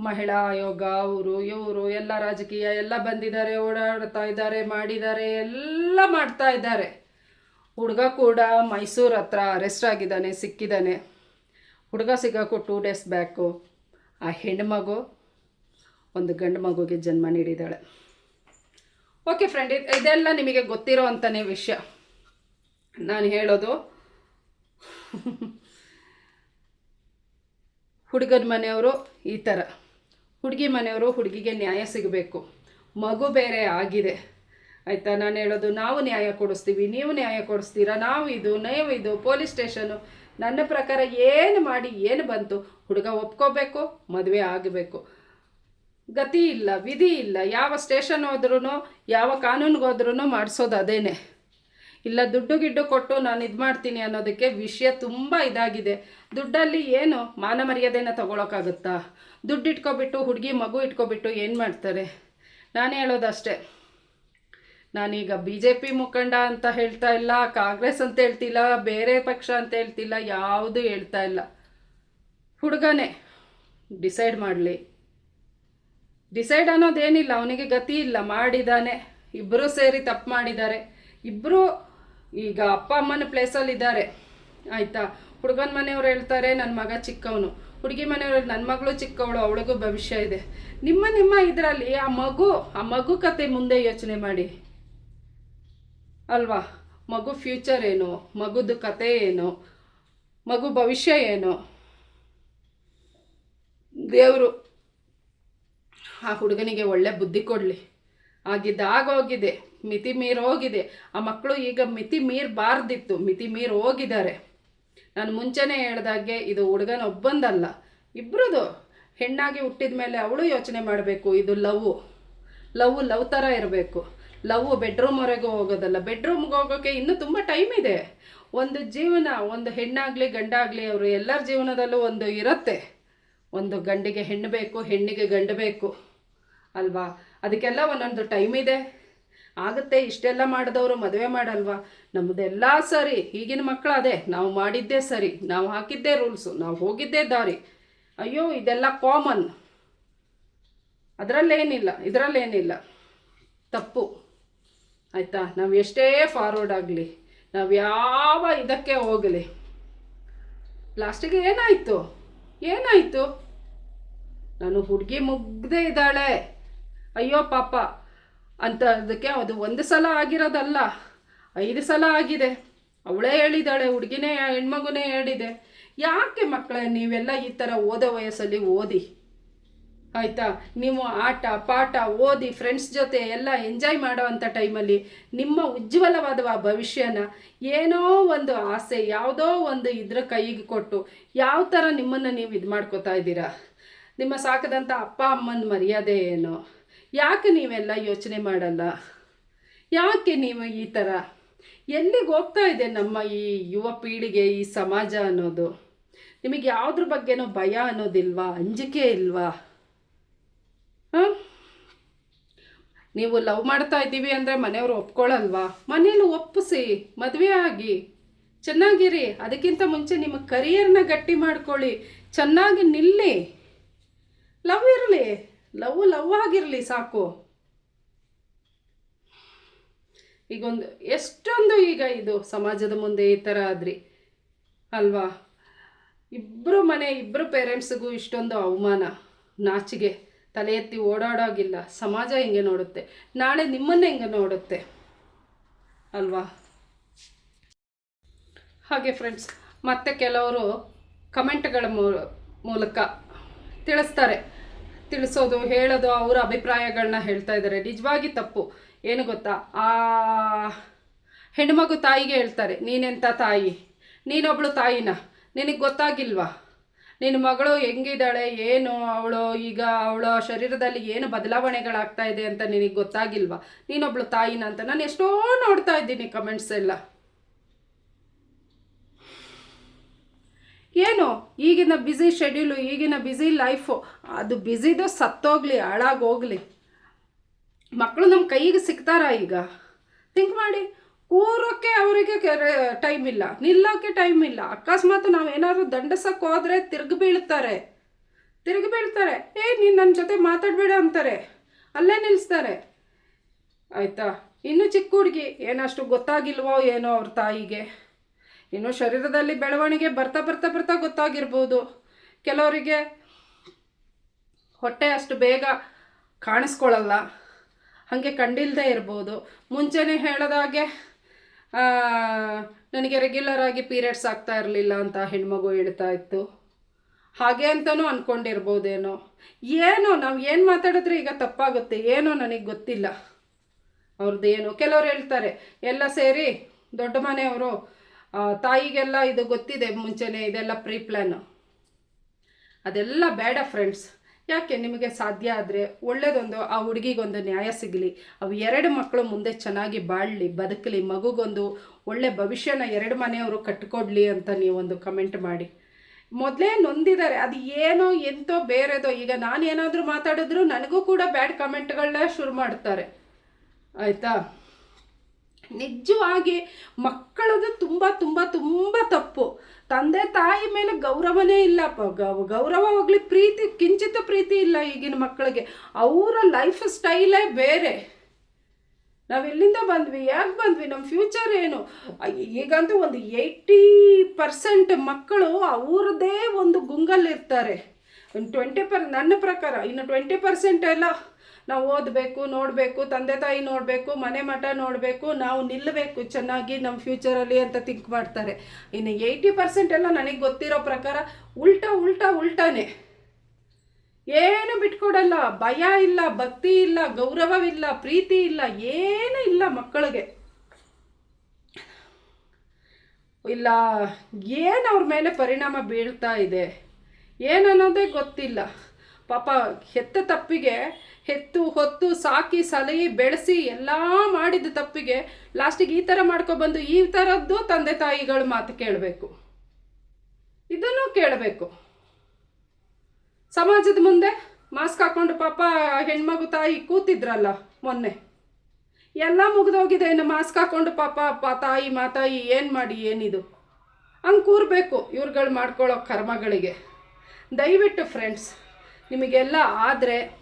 ಮಹಿಳಾ ಆಯೋಗ, ಅವರು, ಇವರು, ಎಲ್ಲ ರಾಜಕೀಯ ಎಲ್ಲ ಬಂದಿದ್ದಾರೆ, ಓಡಾಡ್ತಾ ಇದ್ದಾರೆ, ಮಾಡಿದ್ದಾರೆ, ಎಲ್ಲ ಮಾಡ್ತಾ ಇದ್ದಾರೆ. ಹುಡುಗ ಕೂಡ ಮೈಸೂರು ಹತ್ರ ಅರೆಸ್ಟ್ ಆಗಿದ್ದಾನೆ, ಸಿಕ್ಕಿದ್ದಾನೆ. ಹುಡುಗ ಸಿಗೋಕ್ಕೂ ಟೂ ಡೇಸ್ ಬ್ಯಾಕು ಆ ಹೆಣ್ಮಗು ಒಂದು ಗಂಡು ಮಗುಗೆ ಜನ್ಮ ನೀಡಿದ್ದಾಳೆ. ಓಕೆ ಫ್ರೆಂಡ್ ಇದೆಲ್ಲ ನಿಮಗೆ ಗೊತ್ತಿರೋ ಅಂತಾನೆ ವಿಷಯ. ನಾನು ಹೇಳೋದು, ಹುಡುಗನ ಮನೆಯವರು ಈ ಥರ ಹುಡುಗಿ ಮನೆಯವರು ಹುಡುಗಿಗೆ ನ್ಯಾಯ ಸಿಗಬೇಕು. ಮಗು ಬೇರೆ ಆಗಿದೆ. ಆಯಿತಾ? ನಾನು ಹೇಳೋದು, ನಾವು ನ್ಯಾಯ ಕೊಡಿಸ್ತೀವಿ, ನೀವು ನ್ಯಾಯ ಕೊಡಿಸ್ತೀರಾ? ನಾವು ಇದು ನೀವು ಇದು, ಪೊಲೀಸ್ ಸ್ಟೇಷನು, ನನ್ನ ಪ್ರಕಾರ ಏನು ಮಾಡಿ, ಏನು ಬಂತು? ಹುಡುಗ ಒಪ್ಕೋಬೇಕು, ಮದುವೆ ಆಗಬೇಕು. ಗತಿ ಇಲ್ಲ, ವಿಧಿ ಇಲ್ಲ. ಯಾವ ಸ್ಟೇಷನ್ ಹೋದ್ರೂ ಯಾವ ಕಾನೂನಿಗೆ ಹೋದ್ರೂ ಮಾಡಿಸೋದು ಅದೇನೆ. ಇಲ್ಲ, ದುಡ್ಡು ಗಿಡ್ಡು ಕೊಟ್ಟು ನಾನು ಇದು ಮಾಡ್ತೀನಿ ಅನ್ನೋದಕ್ಕೆ ವಿಷಯ ತುಂಬ ಇದಾಗಿದೆ. ದುಡ್ಡಲ್ಲಿ ಏನು ಮಾನ ಮರ್ಯಾದೆನ ತಗೊಳಕ್ಕಾಗುತ್ತಾ? ದುಡ್ಡು ಇಟ್ಕೊಬಿಟ್ಟು, ಹುಡುಗಿ ಮಗು ಇಟ್ಕೊಬಿಟ್ಟು ಏನು ಮಾಡ್ತಾರೆ? ನಾನು ಹೇಳೋದಷ್ಟೇ. ನಾನೀಗ ಬಿ ಜೆ ಪಿ ಮುಖಂಡ ಅಂತ ಹೇಳ್ತಾ ಇಲ್ಲ, ಕಾಂಗ್ರೆಸ್ ಅಂತ ಹೇಳ್ತಿಲ್ಲ, ಬೇರೆ ಪಕ್ಷ ಅಂತ ಹೇಳ್ತಿಲ್ಲ, ಯಾವುದು ಹೇಳ್ತಾ ಇಲ್ಲ. ಹುಡುಗನೇ, ಡಿಸೈಡ್ ಮಾಡಲಿ. ಡಿಸೈಡ್ ಅನ್ನೋದೇನಿಲ್ಲ, ಅವನಿಗೆ ಗತಿ ಇಲ್ಲ ಮಾಡಿದ್ದಾನೆ ಇಬ್ಬರು ಸೇರಿ ತಪ್ಪು ಮಾಡಿದ್ದಾರೆ. ಇಬ್ಬರು ಈಗ ಅಪ್ಪ ಅಮ್ಮನ ಪ್ಲೇಸಲ್ಲಿ ಇದ್ದಾರೆ. ಆಯಿತಾ? ಹುಡುಗನ ಮನೆಯವ್ರು ಹೇಳ್ತಾರೆ ನನ್ನ ಮಗ ಚಿಕ್ಕವನು. ಹುಡುಗಿ ಮನೆಯವ್ರು ನನ್ನ ಮಗಳು ಚಿಕ್ಕವಳು, ಅವಳಿಗೂ ಭವಿಷ್ಯ ಇದೆ. ನಿಮ್ಮ ನಿಮ್ಮ ಇದರಲ್ಲಿ ಆ ಮಗು ಆ ಮಗು ಕತೆ ಮುಂದೆ ಯೋಚನೆ ಮಾಡಿ. ಅಲ್ವಾ? ಮಗು ಫ್ಯೂಚರ್ ಏನು? ಮಗುದು ಕತೆ ಏನು? ಮಗು ಭವಿಷ್ಯ ಏನು? ದೇವರು ಆ ಹುಡುಗನಿಗೆ ಒಳ್ಳೆ ಬುದ್ಧಿ ಕೊಡಲಿ. ಆಗಿದ್ದ ಆಗೋಗಿದೆ. ಮಿತಿ ಮೀರಿ ಹೋಗಿದೆ. ಆ ಮಕ್ಕಳು ಈಗ ಮಿತಿ ಮೀರಬಾರ್ದಿತ್ತು. ಮಿತಿ ಮೀರಿ ಹೋಗಿದ್ದಾರೆ. ನಾನು ಮುಂಚೆನೇ ಹೇಳ್ದಾಗೆ ಇದು ಹುಡುಗನ ಒಬ್ಬಂದಲ್ಲ. ಇಬ್ಬರದು ಹೆಣ್ಣಾಗಿ ಹುಟ್ಟಿದ ಮೇಲೆ ಅವಳು ಯೋಚನೆ ಮಾಡಬೇಕು. ಇದು ಲವ್. ಲವ್ ಲವ್ ಥರ ಇರಬೇಕು. ಲವ್ ಬೆಡ್ರೂಮ್ವರೆಗೂ ಹೋಗೋದಲ್ಲ. ಬೆಡ್ರೂಮ್ಗೆ ಹೋಗೋಕ್ಕೆ ಇನ್ನೂ ತುಂಬ ಟೈಮ್ ಇದೆ. ಒಂದು ಜೀವನ, ಒಂದು ಹೆಣ್ಣಾಗಲಿ, ಗಂಡಾಗಲಿ ಅವರು ಎಲ್ಲರ ಜೀವನದಲ್ಲೂ ಒಂದು ಇರುತ್ತೆ. ಒಂದು ಗಂಡಿಗೆ ಹೆಣ್ಣು ಬೇಕು, ಹೆಣ್ಣಿಗೆ ಗಂಡು ಬೇಕು. ಅಲ್ವಾ? ಅದಕ್ಕೆಲ್ಲ ಒಂದೊಂದು ಟೈಮ್ ಇದೆ. ಆಗುತ್ತೆ, ಇಷ್ಟೆಲ್ಲ ಮಾಡಿದವರು ಮದುವೆ ಮಾಡಲ್ವಾ? ನಮ್ಮದೆಲ್ಲ ಸರಿ. ಈಗಿನ ಮಕ್ಕಳು ಅದೇ. ನಾವು ಮಾಡಿದ್ದೇ ಸರಿ. ನಾವು ಹಾಕಿದ್ದೇ ರೂಲ್ಸು. ನಾವು ಹೋಗಿದ್ದೇ ದಾರಿ. ಅಯ್ಯೋ, ಇದೆಲ್ಲ ಕಾಮನ್. ಅದರಲ್ಲೇನಿಲ್ಲ. ಇದರಲ್ಲೇನಿಲ್ಲ. ತಪ್ಪು. ಆಯಿತಾ? ನಾವು ಎಷ್ಟೇ ಫಾರ್ವರ್ಡ್ ಆಗಲಿ, ನಾವು ಯಾವ ಇದಕ್ಕೆ ಹೋಗಲಿ. ಲಾಸ್ಟಿಗೆ ಏನಾಯಿತು? ಏನಾಯಿತು? ನಾನು ಹುಡುಗಿ ಮುಗ್ದೇ ಇದ್ದಾಳೆ. ಅಯ್ಯೋ ಪಾಪ. ಅಂತ ಅದಕ್ಕೆ ಅದು ಒಂದು ಸಲ ಆಗಿರೋದಲ್ಲ, ಐದು ಸಲ ಆಗಿದೆ. ಅವಳೇ ಹೇಳಿದಾಳೆ, ಹುಡುಗಿನೇ, ಹೆಣ್ಮಗುನೇ ಹೇಳಿದೆ. ಯಾಕೆ ಮಕ್ಕಳೇ, ನೀವೆಲ್ಲ ಈ ಥರ ಓದೋ ವಯಸ್ಸಲ್ಲಿ ಓದಿ? ಆಯಿತಾ? ನೀವು ಆಟ, ಪಾಠ ಓದಿ ಫ್ರೆಂಡ್ಸ್ ಜೊತೆ ಎಲ್ಲ ಎಂಜಾಯ್ ಮಾಡೋವಂಥ ಟೈಮಲ್ಲಿ ನಿಮ್ಮ ಉಜ್ವಲವಾದ ಭವಿಷ್ಯನ ಏನೋ ಒಂದು ಆಸೆ, ಯಾವುದೋ ಒಂದು ಇದ್ರ ಕೈಗೆ ಕೊಟ್ಟು ಯಾವ ಥರ ನಿಮ್ಮನ್ನು ನೀವು ಇದು ಮಾಡ್ಕೋತಾ ಇದ್ದೀರಾ? ನಿಮ್ಮ ಸಾಕದಂಥ ಅಪ್ಪ, ಅಮ್ಮನ ಮರ್ಯಾದೆ ಏನು? ಯಾಕೆ ನೀವೆಲ್ಲ ಯೋಚನೆ ಮಾಡಲ್ಲ? ಯಾಕೆ ನೀವು ಈ ಥರ ಎಲ್ಲಿಗೆ ಹೋಗ್ತಾ ಇದೆ ನಮ್ಮ ಈ ಯುವ ಪೀಳಿಗೆ, ಈ ಸಮಾಜ ಅನ್ನೋದು? ನಿಮಗೆ ಯಾವುದ್ರ ಬಗ್ಗೆನೋ ಭಯ ಅನ್ನೋದಿಲ್ವಾ? ಅಂಜಿಕೆ ಇಲ್ವಾ? ನೀವು ಲವ್ ಮಾಡ್ತಾ ಇದ್ದೀವಿ ಅಂದರೆ ಮನೆಯವರು ಒಪ್ಕೊಳ್ಳಲ್ವಾ ಮನೇಲಿ ಒಪ್ಪಿಸಿ, ಮದುವೆ ಆಗಿ. ಚೆನ್ನಾಗಿರಿ, ಅದಕ್ಕಿಂತ ಮುಂಚೆ ನಿಮ್ಮ ಕರಿಯರ್ನ ಗಟ್ಟಿ ಮಾಡ್ಕೊಳ್ಳಿ. ಚೆನ್ನಾಗಿ ನಿಲ್ಲಿ. ಲವ್ ಇರಲಿ. ಲವ್ ಲವ್ ಆಗಿರಲಿ ಸಾಕು. ಈಗೊಂದು, ಎಷ್ಟೊಂದು ಈಗ ಇದು ಸಮಾಜದ ಮುಂದೆ ಈ ಥರ ಆದ್ರಿ. ಅಲ್ವಾ? ಇಬ್ಬರು ಮನೆ ಇಬ್ಬರು ಪೇರೆಂಟ್ಸ್ಗೂ ಇಷ್ಟೊಂದು ಅವಮಾನ ನಾಚಿಗೆ ತಲೆ ಎತ್ತಿ ಓಡಾಡೋಗಿಲ್ಲ. ಸಮಾಜ ಹಿಂಗೆ ನೋಡುತ್ತೆ? ನಾಳೆ ನಿಮ್ಮನ್ನೇ ಹಿಂಗೆ ನೋಡುತ್ತೆ? ಅಲ್ವಾ? ಹಾಗೆ ಫ್ರೆಂಡ್ಸ್ ಮತ್ತೆ ಕೆಲವರು ಕಮೆಂಟ್ಗಳ ಮೂಲಕ ತಿಳಿಸ್ತಾರೆ. ತಿಳಿಸೋದು, ಹೇಳೋದು, ಅವರ ಅಭಿಪ್ರಾಯಗಳನ್ನ ಹೇಳ್ತಾ ಇದ್ದಾರೆ. ನಿಜವಾಗಿ ತಪ್ಪು. ಏನು ಗೊತ್ತಾ? ಆ ಹೆಣ್ಮಗು ತಾಯಿಗೆ ಹೇಳ್ತಾರೆ ನೀನೆಂಥ ತಾಯಿ? ನೀನೊಬ್ಳು ತಾಯಿನ? ನಿನಗೆ ಗೊತ್ತಾಗಿಲ್ವಾ? ನಿನ್ನ ಮಗಳು ಹೆಂಗಿದ್ದಾಳೆ, ಏನು, ಅವಳು ಈಗ ಅವಳ ಶರೀರದಲ್ಲಿ ಏನು ಬದಲಾವಣೆಗಳಾಗ್ತಾ ಇದೆ ಅಂತ ನಿನಗೆ ಗೊತ್ತಾಗಿಲ್ವಾ? ನೀನೊಬ್ಳು ತಾಯಿನ ಅಂತ ನಾನು ಎಷ್ಟೋ ನೋಡ್ತಾ ಇದ್ದೀನಿ ಕಮೆಂಟ್ಸ್ ಎಲ್ಲ. ಏನು? ಈಗಿನ ಬ್ಯುಸಿ ಶೆಡ್ಯೂಲು ಈಗಿನ ಬ್ಯುಸಿ ಲೈಫು ಅದು ಬ್ಯುಸಿದು ಸತ್ತೋಗ್ಲಿ, ಹಾಳಾಗೋಗ್ಲಿ. ಮಕ್ಕಳು ನಮ್ಮ ಕೈಗೆ ಸಿಗ್ತಾರಾ ಈಗ? ಥಿಂಕ್ ಮಾಡಿ. ಕೂರೋಕ್ಕೆ ಅವರಿಗೆ ಟೈಮ್ ಇಲ್ಲ ನಿಲ್ಲೋಕ್ಕೆ ಟೈಮ್ ಇಲ್ಲ. ಅಕಸ್ಮಾತ್ ನಾವು ಏನಾದರೂ ದಂಡಸಕ್ಕೆ ಹೋದರೆ ತಿರುಗಿ ಬೀಳ್ತಾರೆ. ತಿರುಗಿ ಬೀಳ್ತಾರೆ. ಏ, ನೀನು ನನ್ನ ಜೊತೆ ಮಾತಾಡಬೇಡ ಅಂತಾರೆ. ಅಲ್ಲೇ ನಿಲ್ಲಿಸ್ತಾರೆ ಆಯಿತಾ? ಇನ್ನು ಚಿಕ್ಕ ಹುಡುಗಿ, ಏನಷ್ಟು ಗೊತ್ತಾಗಿಲ್ವೋ ಏನೋ ಅವ್ರ ತಾಯಿಗೆ. ಇನ್ನು ಶರೀರದಲ್ಲಿ ಬೆಳವಣಿಗೆ ಬರ್ತಾ ಬರ್ತಾ ಬರ್ತಾ ಗೊತ್ತಾಗಿರ್ಬೋದು. ಕೆಲವರಿಗೆ ಹೊಟ್ಟೆ ಅಷ್ಟು ಬೇಗ ಕಾಣಿಸ್ಕೊಳ್ಳಲ್ಲ ಹಾಗೆ ಕಂಡಿಲ್ಲದೆ ಇರ್ಬೋದು. ಮುಂಚೆನೇ ಹೇಳೋದಾಗೆ ನನಗೆ ರೆಗ್ಯುಲರ್ ಆಗಿ ಪೀರಿಯಡ್ಸ್ ಆಗ್ತಾ ಇರಲಿಲ್ಲ ಅಂತ ಹೆಣ್ಮಗು ಹೇಳ್ತಾ ಇತ್ತು. ಹಾಗೆ ಅಂತಲೂ ಅಂದ್ಕೊಂಡಿರ್ಬೋದೇನೋ ಏನೋ, ನಾವು ಏನು ಮಾತಾಡಿದ್ರೆ ಈಗ ತಪ್ಪಾಗುತ್ತೆ. ಏನೋ ನನಗೆ ಗೊತ್ತಿಲ್ಲ. ಅವ್ರದ್ದೇನು ಕೆಲವ್ರು ಹೇಳ್ತಾರೆ, ಎಲ್ಲ ಸೇರಿ ದೊಡ್ಡ ಮನೆಯವರು ತಾಯಿಗೆಲ್ಲ ಇದು ಗೊತ್ತಿದೆ ಮುಂಚೆನೇ ಇದೆಲ್ಲ ಪ್ರೀ ಪ್ಲ್ಯಾನು ಅದೆಲ್ಲ ಬೇಡ ಫ್ರೆಂಡ್ಸ್ ಯಾಕೆ ನಿಮಗೆ ಸಾಧ್ಯ ಆದರೆ ಒಳ್ಳೆಯದೊಂದು ಆ ಹುಡುಗಿಗೊಂದು ನ್ಯಾಯ ಸಿಗಲಿ. ಅವು ಎರಡು ಮಕ್ಕಳು ಮುಂದೆ ಚೆನ್ನಾಗಿ ಬಾಳಲಿ, ಬದುಕಲಿ, ಮಗುಗೊಂದು ಒಳ್ಳೆ ಭವಿಷ್ಯನ ಎರಡು ಮನೆಯವರು ಕಟ್ಕೊಡ್ಲಿ ಅಂತ ನೀವೊಂದು ಕಮೆಂಟ್ ಮಾಡಿ. ಮೊದಲೇ ನೊಂದಿದ್ದಾರೆ, ಅದು ಏನೋ ಎಂತೋ ಬೇರೆದೋ, ಈಗ ನಾನು ಏನಾದರೂ ಮಾತಾಡಿದ್ರು ನನಗೂ ಕೂಡ ಬ್ಯಾಡ್ ಕಮೆಂಟ್ಗಳನ್ನ ಶುರು ಮಾಡ್ತಾರೆ. ಆಯಿತಾ? ನಿಜವಾಗಿ ಮಕ್ಕಳದು ತುಂಬ ತುಂಬ ತುಂಬ ತಪ್ಪು. ತಂದೆ ತಾಯಿ ಮೇಲೆ ಗೌರವನೇ ಇಲ್ಲ ಗೌರವ ಹೋಗ್ಲಿ ಪ್ರೀತಿ, ಕಿಂಚಿತ ಪ್ರೀತಿ ಇಲ್ಲ ಈಗಿನ ಮಕ್ಕಳಿಗೆ. ಅವರ ಲೈಫ್ ಸ್ಟೈಲೇ ಬೇರೆ. ನಾವು ಎಲ್ಲಿಂದ ಬಂದ್ವಿ, ಯಾಕೆ ಬಂದ್ವಿ ನಮ್ಮ ಫ್ಯೂಚರ್ ಏನು? ಈಗಂತೂ ಒಂದು ಏಯ್ಟಿ ಪರ್ಸೆಂಟ್ ಮಕ್ಕಳು ಅವ್ರದ್ದೇ ಒಂದು ಗುಂಗಲ್ಲಿರ್ತಾರೆ. ಟ್ವೆಂಟಿ ಪರ್ ನನ್ನ ಪ್ರಕಾರ, ಇನ್ನು ಟ್ವೆಂಟಿ ಪರ್ಸೆಂಟ್ ಎಲ್ಲ ನಾವು ಓದಬೇಕು, ನೋಡಬೇಕು, ತಂದೆ ತಾಯಿ ನೋಡಬೇಕು, ಮನೆ ಮಠ ನೋಡಬೇಕು, ನಾವು ನಿಲ್ಲಬೇಕು ಚೆನ್ನಾಗಿ ನಮ್ಮ ಫ್ಯೂಚರಲ್ಲಿ ಅಂತ ಥಿಂಕ್ ಮಾಡ್ತಾರೆ. ಇನ್ನು ಏಯ್ಟಿ ಪರ್ಸೆಂಟ್ ಎಲ್ಲ ನನಗೆ ಗೊತ್ತಿರೋ ಪ್ರಕಾರ ಉಲ್ಟಾ ಉಲ್ಟಾ, ಉಲ್ಟಾನೇ. ಏನು ಬಿಟ್ಕೊಡಲ್ಲ. ಭಯ ಇಲ್ಲ, ಭಕ್ತಿ ಇಲ್ಲ, ಗೌರವವಿಲ್ಲ, ಪ್ರೀತಿ ಇಲ್ಲ, ಏನೂ ಇಲ್ಲ ಮಕ್ಕಳಿಗೆ. ಇಲ್ಲ, ಏನು ಅವ್ರ ಮೇಲೆ ಪರಿಣಾಮ ಬೀಳ್ತಾ ಇದೆ? ಏನನ್ನೋದೇ ಗೊತ್ತಿಲ್ಲ. ಪಾಪ ಹೆತ್ತ ತಪ್ಪಿಗೆ ಹೆತ್ತು, ಹೊತ್ತು, ಸಾಕಿ, ಸಲಹಿ, ಬೆಳೆಸಿ ಎಲ್ಲ ಮಾಡಿದ ತಪ್ಪಿಗೆ ಲಾಸ್ಟಿಗೆ ಈ ಥರ ಮಾಡ್ಕೊಬಂದು ಈ ಥರದ್ದು ತಂದೆ ತಾಯಿಗಳು ಮಾತು ಕೇಳಬೇಕು. ಇದನ್ನು ಕೇಳಬೇಕು. ಸಮಾಜದ ಮುಂದೆ ಮಾಸ್ಕ್ ಹಾಕೊಂಡು ಪಾಪ ಹೆಣ್ಮಗು ತಾಯಿ ಕೂತಿದ್ರಲ್ಲ ಮೊನ್ನೆ. ಎಲ್ಲ ಮುಗಿದೋಗಿದೆ, ಇನ್ನು ಮಾಸ್ಕ್ ಹಾಕೊಂಡು ಪಾಪ ಪಾ ತಾಯಿ ಮಾತಾಯಿ ಏನು ಮಾಡಿ, ಏನಿದು? ಹಂಗೆ ಕೂರಬೇಕು ಇವ್ರುಗಳು ಮಾಡ್ಕೊಳ್ಳೋ ಕರ್ಮಗಳಿಗೆ. ದಯವಿಟ್ಟು ಫ್ರೆಂಡ್ಸ್ ನಿಮಗೆಲ್ಲ ಆದರೆ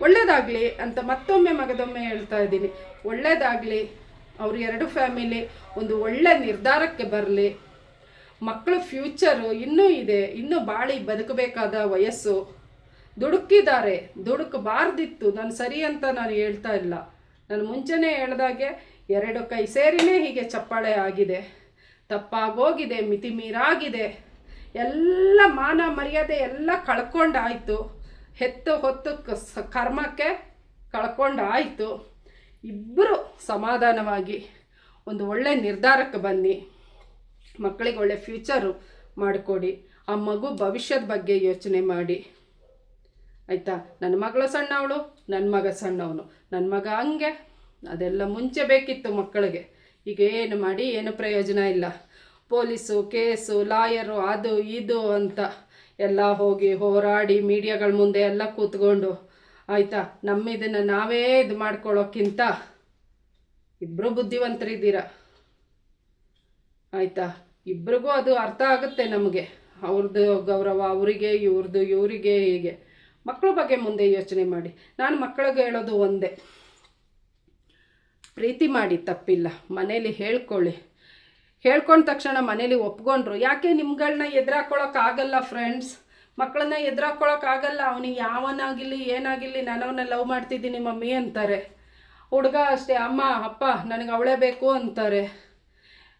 ಒಳ್ಳೇದಾಗಲಿ ಅಂತ ಮತ್ತೊಮ್ಮೆ ಮಗದೊಮ್ಮೆ ಹೇಳ್ತಾ ಇದ್ದೀನಿ. ಒಳ್ಳೇದಾಗಲಿ, ಅವ್ರ ಎರಡು ಫ್ಯಾಮಿಲಿ, ಒಂದು ಒಳ್ಳೆ ನಿರ್ಧಾರಕ್ಕೆ ಬರಲಿ. ಮಕ್ಕಳು ಫ್ಯೂಚರು ಇನ್ನೂ ಇದೆ, ಇನ್ನೂ ಬಾಳಿ ಬದುಕಬೇಕಾದ ವಯಸ್ಸು. ದುಡುಕಿದ್ದಾರೆ, ದುಡುಕಬಾರ್ದಿತ್ತು, ನಾನು ಸರಿ ಅಂತ ನಾನು ಹೇಳ್ತಾ ಇಲ್ಲ. ನಾನು ಮುಂಚೆನೇ ಹೇಳ್ದಾಗೆ ಎರಡು ಕೈ ಸೇರಿನೇ ಹೀಗೆ ಚಪ್ಪಾಳೆ ಆಗಿದೆ. ತಪ್ಪಾಗೋಗಿದೆ ಮಿತಿ ಮೀರಾಗಿದೆ ಎಲ್ಲ ಮಾನ ಮರ್ಯಾದೆ ಎಲ್ಲ ಕಳ್ಕೊಂಡಾಯಿತು. ಹೆತ್ತು ಹೊತ್ತು ಕರ್ಮಕ್ಕೆ ಕಳ್ಕೊಂಡಾಯಿತು. ಇಬ್ಬರು ಸಮಾಧಾನವಾಗಿ ಒಂದು ಒಳ್ಳೆ ನಿರ್ಧಾರಕ್ಕೆ ಬನ್ನಿ. ಮಕ್ಕಳಿಗೆ ಒಳ್ಳೆ ಫ್ಯೂಚರು ಮಾಡಿಕೊಡಿ. ಆ ಮಗು ಭವಿಷ್ಯದ ಬಗ್ಗೆ ಯೋಚನೆ ಮಾಡಿ. ಆಯಿತಾ? ನನ್ನ ಮಗಳು ಸಣ್ಣವಳು ನನ್ನ ಮಗ ಸಣ್ಣವನು. ನನ್ನ ಮಗ ಹಂಗೆ. ಅದೆಲ್ಲ ಮುಂಚೆ ಬೇಕಿತ್ತು ಮಕ್ಕಳಿಗೆ. ಈಗ ಏನು ಮಾಡಿ, ಏನು ಪ್ರಯೋಜನ ಇಲ್ಲ. ಪೊಲೀಸು, ಕೇಸು, ಲಾಯರು, ಅದು ಇದು ಅಂತ ಎಲ್ಲ ಹೋಗಿ ಹೋರಾಡಿ ಮೀಡಿಯಾಗಳ ಮುಂದೆ ಎಲ್ಲ ಕೂತ್ಕೊಂಡು, ಆಯಿತಾ ನಮ್ಮ ಇದನ್ನು ನಾವೇ ಇದು ಮಾಡ್ಕೊಳ್ಳೋಕ್ಕಿಂತ ಇಬ್ಬರು ಬುದ್ಧಿವಂತರಿದ್ದೀರ? ಆಯಿತಾ, ಇಬ್ರಿಗೂ ಅದು ಅರ್ಥ ಆಗುತ್ತೆ ನಮಗೆ. ಅವ್ರದ್ದು ಗೌರವ ಅವರಿಗೆ ಇವ್ರದ್ದು ಇವರಿಗೆ ಹೀಗೆ. ಮಕ್ಕಳ ಬಗ್ಗೆ ಮುಂದೆ ಯೋಚನೆ ಮಾಡಿ. ನಾನು ಮಕ್ಕಳಿಗೆ ಹೇಳೋದು ಒಂದೇ. ಪ್ರೀತಿ ಮಾಡಿ ತಪ್ಪಿಲ್ಲ. ಮನೇಲಿ ಹೇಳ್ಕೊಳ್ಳಿ. ಹೇಳ್ಕೊಂಡ ತಕ್ಷಣ ಮನೇಲಿ ಒಪ್ಕೊಂಡ್ರು ಯಾಕೆ ನಿಮ್ಗಳನ್ನ ಎದುರಾಕೊಳ್ಳೋಕ್ಕಾಗಲ್ಲ ಫ್ರೆಂಡ್ಸ್ ಮಕ್ಕಳನ್ನ ಎದುರಾಕೊಳ್ಳೋಕ್ಕಾಗಲ್ಲ ಅವನಿಗೆ ಯಾವನಾಗಿರಲಿ, ಏನಾಗಿರಲಿ ನಾನು ಅವನ್ನ ಲವ್ ಮಾಡ್ತಿದ್ದೀನಿ ಮಮ್ಮಿ ಅಂತಾರೆ. ಹುಡುಗ ಅಷ್ಟೇ, ಅಮ್ಮ, ಅಪ್ಪ, ನನಗೆ ಅವಳೇ ಬೇಕು ಅಂತಾರೆ.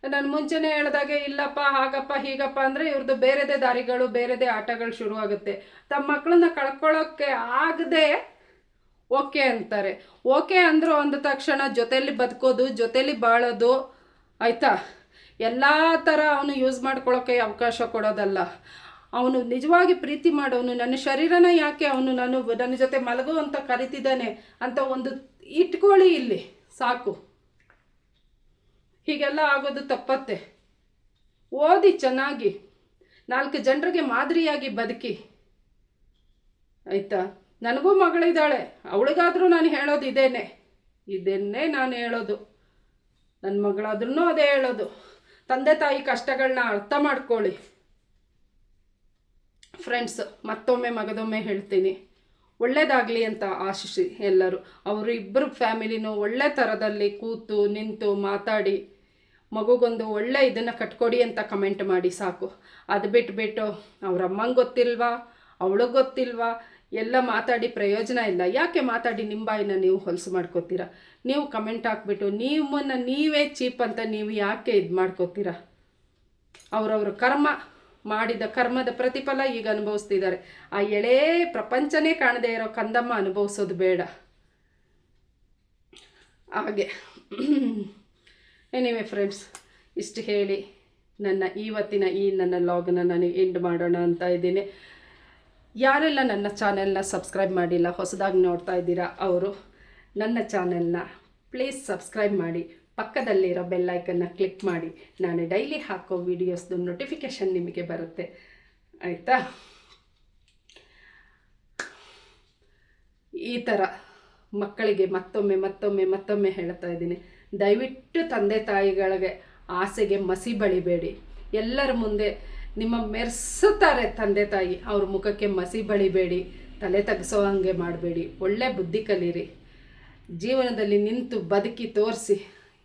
ನಾನು ಮುಂಚೆನೇ ಹೇಳ್ದಾಗೆ, ಇಲ್ಲಪ್ಪ, ಹಾಗಪ್ಪ, ಹೀಗಪ್ಪ, ಅಂದರೆ ಇವ್ರದ್ದು ಬೇರೆದೇ ದಾರಿಗಳು, ಬೇರೆದೇ ಆಟಗಳು ಶುರುವಾಗುತ್ತೆ. ತಮ್ಮ ಮಕ್ಕಳನ್ನ ಕಳ್ಕೊಳ್ಳೋಕ್ಕೆ ಆಗದೆ ಓಕೆ ಅಂತಾರೆ. ಓಕೆ ಅಂದರು ಅಂದ ತಕ್ಷಣ ಜೊತೆಯಲ್ಲಿ ಬದುಕೋದು ಜೊತೆಯಲ್ಲಿ ಬಾಳೋದು, ಆಯಿತಾ? ಎಲ್ಲ ಥರ ಅವನು ಯೂಸ್ ಮಾಡ್ಕೊಳ್ಳೋಕ್ಕೆ ಅವಕಾಶ ಕೊಡೋದಲ್ಲ. ಅವನು ನಿಜವಾಗಿ ಪ್ರೀತಿ ಮಾಡೋನು, ನನ್ನ ಶರೀರನ ಯಾಕೆ ಅವನು ನಾನು ನನ್ನ ಜೊತೆ ಮಲಗು ಅಂತ ಕರಿತಿದ್ದಾನೆ ಅಂತ ಒಂದು ಇಟ್ಕೊಳ್ಳಿ ಇಲ್ಲಿ, ಸಾಕು. ಹೀಗೆಲ್ಲ ಆಗೋದು ತಪ್ಪತ್ತೆ. ಓದಿ ಚೆನ್ನಾಗಿ, ನಾಲ್ಕು ಜನರಿಗೆ ಮಾದರಿಯಾಗಿ ಬದುಕಿ. ಆಯಿತಾ? ನನಗೂ ಮಗಳಿದ್ದಾಳೆ, ಅವಳಿಗಾದರೂ ನಾನು ಹೇಳೋದು ಇದೇನೆ. ಇದನ್ನೇ ನಾನು ಹೇಳೋದು. ನನ್ನ ಮಗಳಾದ್ರೂ ಅದೇ ಹೇಳೋದು. ತಂದೆ ತಾಯಿ ಕಷ್ಟಗಳನ್ನ ಅರ್ಥ ಮಾಡ್ಕೊಳ್ಳಿ. ಫ್ರೆಂಡ್ಸ್ ಮತ್ತೊಮ್ಮೆ ಮಗದೊಮ್ಮೆ ಹೇಳ್ತೀನಿ. ಒಳ್ಳೇದಾಗಲಿ ಅಂತ ಆಶಿಸಿ ಎಲ್ಲರೂ. ಅವರು ಇಬ್ಬರು ಫ್ಯಾಮಿಲಿನೂ ಒಳ್ಳೆ ಥರದಲ್ಲಿ ಕೂತು, ನಿಂತು ಮಾತಾಡಿ, ಮಗುಗೊಂದು ಒಳ್ಳೆ ಇದನ್ನು ಕಟ್ಕೊಡಿ ಅಂತ ಕಮೆಂಟ್ ಮಾಡಿ ಸಾಕು. ಅದು ಬಿಟ್ಬಿಟ್ಟು ಅವ್ರ ಅಮ್ಮಂಗೆ ಗೊತ್ತಿಲ್ವಾ, ಅವಳಿಗೆ ಗೊತ್ತಿಲ್ವಾ ಎಲ್ಲ ಮಾತಾಡಿ ಪ್ರಯೋಜನ ಇಲ್ಲ. ಯಾಕೆ ಮಾತಾಡಿ ನಿಮ್ಮ ಬಾಯಿನ ನೀವು ಹೊಲಸು ಮಾಡ್ಕೋತೀರಾ? ನೀವು ಕಮೆಂಟ್ ಹಾಕ್ಬಿಟ್ಟು ನಿಮ್ಮನ್ನು ನೀವೇ ಚೀಪ್ ಅಂತ ನೀವು ಯಾಕೆ ಇದು ಮಾಡ್ಕೋತೀರಾ? ಅವರವ್ರ ಕರ್ಮ ಮಾಡಿದ ಕರ್ಮದ ಪ್ರತಿಫಲ ಈಗ ಅನುಭವಿಸ್ತಿದ್ದಾರೆ. ಆ ಎಳೇ ಪ್ರಪಂಚನೇ ಕಾಣದೇ ಇರೋ ಕಂದಮ್ಮ ಅನುಭವಿಸೋದು ಬೇಡ. ಹಾಗೆ. ಎನಿವೆ ಫ್ರೆಂಡ್ಸ್ ಇಷ್ಟು ಹೇಳಿ ನನ್ನ ಇವತ್ತಿನ ಈ ನನ್ನ ಲಾಗ್ನ ನಾನು ಎಂಡ್ ಮಾಡೋಣ ಅಂತ ಇದ್ದೀನಿ. ಯಾರೆಲ್ಲ ನನ್ನ ಚಾನೆಲ್ನ ಸಬ್ಸ್ಕ್ರೈಬ್ ಮಾಡಿಲ್ಲ, ಹೊಸದಾಗಿ ನೋಡ್ತಾ ಇದ್ದೀರಾ ಅವರು, ನನ್ನ ಚಾನೆಲ್ನ ಪ್ಲೀಸ್ ಸಬ್ಸ್ಕ್ರೈಬ್ ಮಾಡಿ. ಪಕ್ಕದಲ್ಲಿರೋ ಬೆಲ್ಲೈಕನ್ನ ಕ್ಲಿಕ್ ಮಾಡಿ. ನಾನು ಡೈಲಿ ಹಾಕೋ ವಿಡಿಯೋಸ್ದು ನೋಟಿಫಿಕೇಷನ್ ನಿಮಗೆ ಬರುತ್ತೆ. ಆಯಿತಾ? ಈ ಥರ ಮಕ್ಕಳಿಗೆ ಮತ್ತೊಮ್ಮೆ ಮತ್ತೊಮ್ಮೆ ಮತ್ತೊಮ್ಮೆ ಹೇಳ್ತಾ ಇದ್ದೀನಿ. ದಯವಿಟ್ಟು ತಂದೆ ತಾಯಿಗಳಿಗೆ ಆಸೆಗೆ ಮಸಿ ಬಳಿಬೇಡಿ. ಎಲ್ಲರ ಮುಂದೆ ನಿಮ್ಮ ಮೆರೆಸುತ್ತಾರೆ ತಂದೆ ತಾಯಿ, ಅವ್ರ ಮುಖಕ್ಕೆ ಮಸಿ ಬಳಿಬೇಡಿ ತಲೆ ತಗ್ಸೋ ಹಂಗೆ ಮಾಡಬೇಡಿ, ಒಳ್ಳೆ ಬುದ್ಧಿ ಕಲೀರಿ. ಜೀವನದಲ್ಲಿ ನಿಂತು ಬದುಕಿ ತೋರಿಸಿ.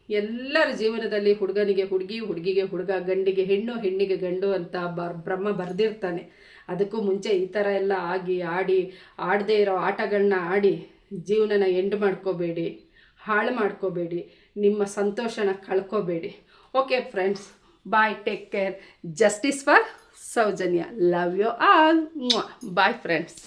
ಎಲ್ಲರ ಜೀವನದಲ್ಲಿ ಹುಡುಗನಿಗೆ ಹುಡುಗಿ, ಹುಡುಗಿಗೆ ಹುಡುಗ, ಗಂಡಿಗೆ ಹೆಣ್ಣು, ಹೆಣ್ಣಿಗೆ ಗಂಡು ಅಂತ ಬರ್, ಬ್ರಹ್ಮ ಬರೆದಿರ್ತಾನೆ. ಅದಕ್ಕೂ ಮುಂಚೆ ಈ ಥರ ಎಲ್ಲ ಆಗಿ, ಆಡಿ, ಆಡದೇ ಇರೋ ಆಟಗಳನ್ನ ಆಡಿ ಜೀವನನ ಎಂಡ್ ಮಾಡ್ಕೋಬೇಡಿ, ಹಾಳು ಮಾಡ್ಕೋಬೇಡಿ, ನಿಮ್ಮ ಸಂತೋಷನ ಕಳ್ಕೋಬೇಡಿ. Okay friends. bye take care justice for Soujanya love you all bye friends